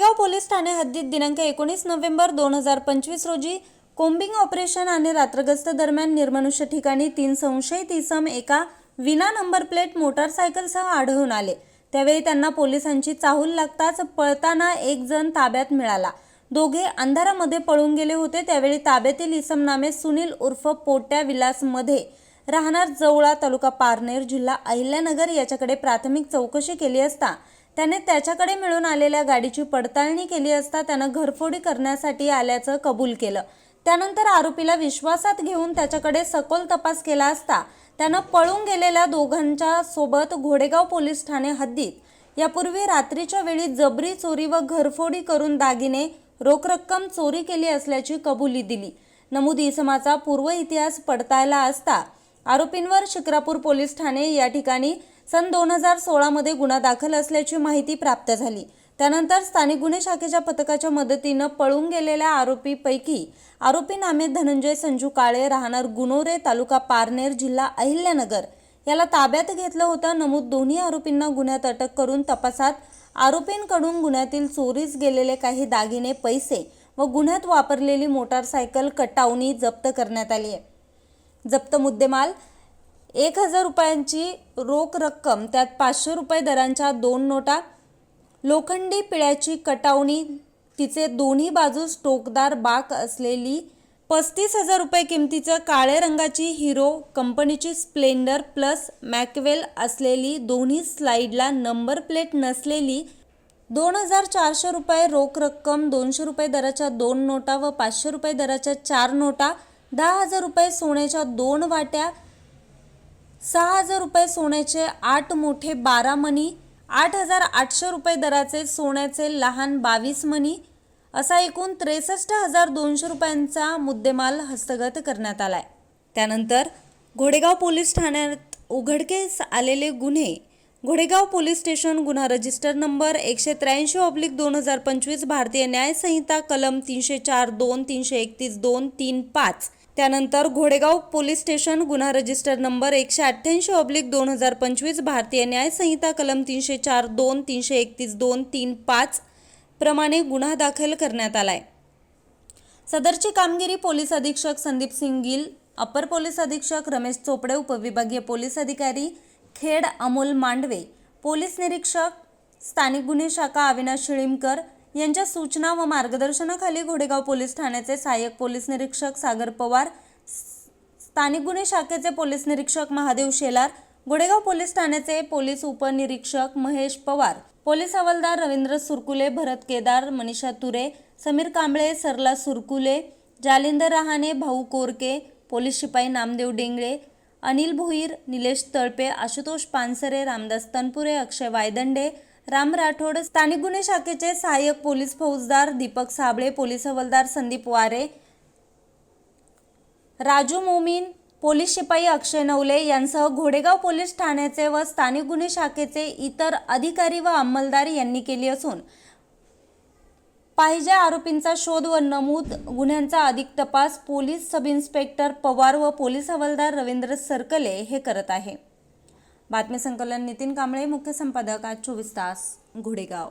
घोडेगाव police Thane हद्दीत दिनांक एकोणीस नोव्हेंबर दोन हजार पंचवीस रोजी कोम्बिंग ऑपरेशन आणि रात्रगस्त दरम्यान निर्मनुष्य ठिकाणी तीन संशयित इसम एका विना नंबर प्लेट मोटारसायकलसह आढळून आले. त्यावेळी त्यांना पोलिसांची चाहूल लागताच पळताना एक जण ताब्यात मिळाला. दोघे अंधारामध्ये पळून गेले होते. त्यावेळी ताब्यातील इसम नामे सुनील उर्फ पोट्या विलासमध्ये राहणार जवळा तालुका पारनेर जिल्हा अहिल्यानगर याच्याकडे प्राथमिक चौकशी केली असता त्याने त्याच्याकडे मिळून आलेल्या गाडीची पडताळणी केली असता त्यानं घरफोडी करण्यासाठी आल्याचं कबूल केलं. त्यानंतर आरोपीला विश्वासात घेऊन त्याच्याकडे सखोल तपास केला असता त्यानं पळून गेलेल्या दोघांच्या सोबत घोडेगाव पोलीस ठाणे हद्दीत. यापूर्वी रात्रीच्या वेळी जबरी चोरी व घरफोडी करून दागिने रोख रक्कम चोरी केली असल्याची कबुली दिली. नमूद इसमाचा पूर्व इतिहास पडताळला असता आरोपींवर शिक्रापूर पोलीस ठाणे या ठिकाणी सन दोन हजार सोळामध्ये गुन्हा दाखल असल्याची माहिती प्राप्त झाली. त्यानंतर स्थानिक गुन्हे शाखेच्या पथकाच्या मदतीनं पळून गेलेल्या आरोपीपैकी आरोपी नामे धनंजय संजू काळे राहणार गुनोरे तालुका पारनेर जिल्हा अहिल्यानगर याला ताब्यात घेतलं होतं. नमूद दोन्ही आरोपींना गुन्ह्यात अटक करून तपासात. आरोपींकडून गुन्ह्यातील चोरीस गेलेले काही दागिने पैसे व गुन्ह्यात वापरलेली मोटारसायकल कटावणी जप्त करण्यात आली आहे. जप्त मुद्देमाल एक हजार रुपयांची रोख रक्कम त्यात पाचशे रुपये दरांच्या दोन नोटा लोखंडी पिळ्याची कटावणी तिचे दोन्ही बाजूस टोकदार बाक असलेली पस्तीस हजार रुपये किमतीचं काळ्या रंगाची हिरो कंपनीची स्प्लेंडर प्लस मॅकवेल असलेली दोन्ही स्लाईडला नंबर प्लेट नसलेली दोन हजार चारशे रुपये रोख रक्कम दोनशे रुपये दराच्या दोन नोटा व पाचशे रुपये दराच्या चार नोटा दहा हजार रुपये सोन्याच्या दोन वाट्या सहा हजार रुपये सोन्याचे आठ मोठे बारा मणी आठ हजार आठशे रुपये दराचे सोन्याचे लहान बावीस मणी असा एकूण त्रेसष्ट हजार दोनशे रुपयांचा मुद्देमाल हस्तगत करण्यात आलाय. त्यानंतर घोडेगाव पोलीस ठाण्यात उघडकीस आलेले गुन्हे घोडेगाव पोलीस स्टेशन गुन्हा रजिस्टर नंबर एकशे त्र्याऐंशी ऑब्लिक दोन हजार पंचवीस भारतीय न्याय संहिता कलम तीनशे चार दोन तीनशे एकतीस दोन तीन पाच. त्यानंतर घोडेगाव पोलीस स्टेशन गुन्हा रजिस्टर नंबर एकशे अठ्ठ्याऐंशी ऑब्लिक दोन हजार पंचवीस भारतीय न्याय संहिता कलम तीनशे चार दोन तीनशे एकतीस दोन तीन पाच प्रमाणे गुन्हा दाखल करण्यात आलाय. सदरची कामगिरी पोलीस अधीक्षक संदीप सिंग गिल अपर पोलीस अधीक्षक रमेश चोपडे उपविभागीय पोलीस अधिकारी खेड अमोल मांडवे पोलीस निरीक्षक स्थानिक गुन्हे शाखा अविनाश शिळीमकर यांच्या सूचना व मार्गदर्शनाखाली घोडेगाव पोलीस ठाण्याचे सहाय्यक पोलीस निरीक्षक सागर पवार स्थानिक गुन्हे शाखेचे पोलीस निरीक्षक महादेव शेलार गोडेगाव पोलीस ठाण्याचे पोलीस उपनिरीक्षक महेश पवार पोलीस हवालदार रवींद्र सुरकुले भरत केदार मनीषा तुरे समीर कांबळे सरला सुरकुले जालिंदर रहाणे भाऊ कोरके पोलीस शिपाई नामदेव डेंगळे अनिल भोईर निलेश तळपे आशुतोष पानसरे रामदास तनपुरे अक्षय वायदंडे राम राठोड स्थानिक गुन्हे शाखेचे सहाय्यक पोलीस फौजदार दीपक साबळे पोलीस हवालदार संदीप वारे राजू मोमीन पोलीस शिपाई अक्षय नवले यांसह घोडेगाव पोलीस ठाण्याचे व स्थानिक गुन्हे शाखेचे इतर अधिकारी व अंमलदार यांनी केली असून पाहिजे आरोपींचा शोध व नमूद गुन्ह्यांचा अधिक तपास पोलीस सब इन्स्पेक्टर पवार व पोलीस हवालदार रवींद्र सरकले हे करत आहे. बातमी संकलन नितीन कांबळे मुख्य संपादक आज चोवीस तास घोडेगाव.